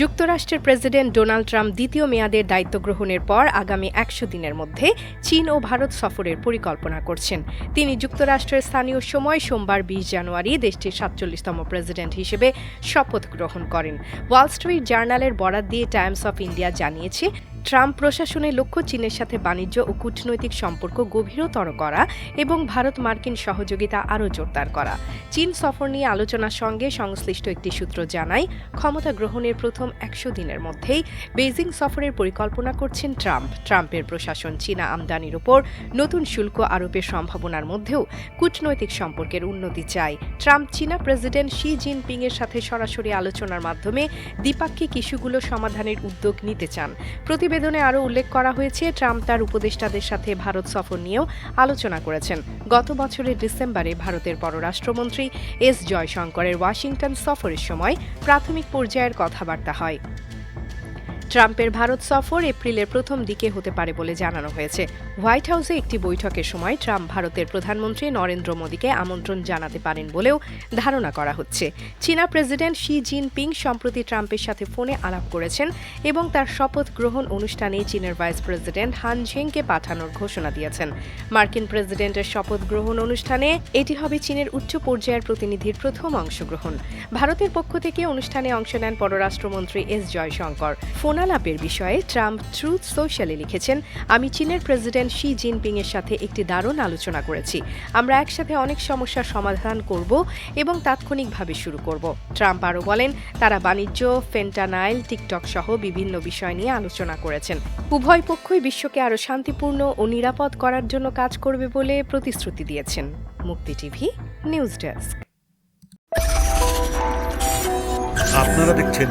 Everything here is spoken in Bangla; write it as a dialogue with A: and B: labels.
A: যুক্তরাষ্ট্রের প্রেসিডেন্ট ডোনাল্ড ট্রাম্প দ্বিতীয় মেয়াদের দায়িত্ব গ্রহণের পর আগামী একশো দিনের মধ্যে চীন ও ভারত সফরের পরিকল্পনা করছেন। তিনি যুক্তরাষ্ট্রের স্থানীয় সময় সোমবার বিশ জানুয়ারি দেশটির সাতচল্লিশতম প্রেসিডেন্ট হিসেবে শপথ গ্রহণ করেন। ওয়াল স্ট্রিট জার্নালের বরাত দিয়ে টাইমস অফ ইন্ডিয়া জানিয়েছে ট্রাম্প প্রশাসনের লক্ষ্য চীনের সাথে বাণিজ্য ও কূটনৈতিক সম্পর্ক গভীরতর করা এবং ভারত মার্কিন সহযোগিতা আরও জোরদার করা। চীন সফর নিয়ে আলোচনার সঙ্গে সংশ্লিষ্ট একটি সূত্র জানায়, ক্ষমতা গ্রহণের প্রথম একশো দিনের মধ্যেই বেইজিং সফরের পরিকল্পনা করছেন ট্রাম্প। ট্রাম্পের প্রশাসন চীনা আমদানির উপর নতুন শুল্ক আরোপের সম্ভাবনার মধ্যেও কূটনৈতিক সম্পর্কের উন্নতি চায়। ট্রাম্প চীনা প্রেসিডেন্ট শি জিনপিং এর সাথে সরাসরি আলোচনার মাধ্যমে দ্বিপাক্ষিক ইস্যুগুলো সমাধানের উদ্যোগ নিতে চান। প্রতিবেদনে আরও উল্লেখ করা হয়েছে, ট্রাম্প তার উপদেষ্টাদের সাথে ভারত সফর নিয়েও আলোচনা করেছেন। গত বছরের ডিসেম্বরে ভারতের পররাষ্ট্রমন্ত্রী এস জয়শঙ্করের ওয়াশিংটন সফরের সময় প্রাথমিক পর্যায়ের কথাবার্তা হয়। ট্রাম্পের ভারত সফর এপ্রিলের প্রথম দিকে হতে পারে বলে জানানো হয়েছে। হোয়াইট হাউসে একটি বৈঠকের সময় ট্রাম্প ভারতের প্রধানমন্ত্রী নরেন্দ্র মোদীকে আমন্ত্রণ জানাতে পারেন বলেও ধারণা করা হচ্ছে। চীনা প্রেসিডেন্ট শি জিনপিং সম্প্রতি ট্রাম্পের সাথে ফোনে আলাপ করেছেন এবং তার শপথ গ্রহণ অনুষ্ঠানে চীনের ভাইস প্রেসিডেন্ট হান ঝেংকে পাঠানোর ঘোষণা দিয়েছেন। মার্কিন প্রেসিডেন্টের শপথ গ্রহণ অনুষ্ঠানে এটি হবে চীনের উচ্চ পর্যায়ের প্রতিনিধির প্রথম অংশগ্রহণ। ভারতের পক্ষ থেকে অনুষ্ঠানে অংশ নেন পররাষ্ট্রমন্ত্রী এস জয়শঙ্কর। ফোনালাপের বিষয়ে ট্রাম্প ট্রুথ সোশ্যালে লিখেছেন, আমি চীনের প্রেসিডেন্ট শি জিনপিং এর সাথে একটি দারুণ আলোচনা করেছি। আমরা একসাথে অনেক সমস্যার সমাধান করব এবং তাৎক্ষণিকভাবে শুরু করব। ট্রাম্প আরও বলেন, তারা বাণিজ্য, ফেন্টানাইল, টিকটক সহ বিভিন্ন বিষয় নিয়ে আলোচনা করেছেন। উভয় পক্ষই বিশ্বকে আরও শান্তিপূর্ণ ও নিরাপদ করার জন্য কাজ করবে বলে প্রতিশ্রুতি দিয়েছেন। মুক্তি টিভি, নিউজ ডেস্ক।
B: আপনারা দেখছেন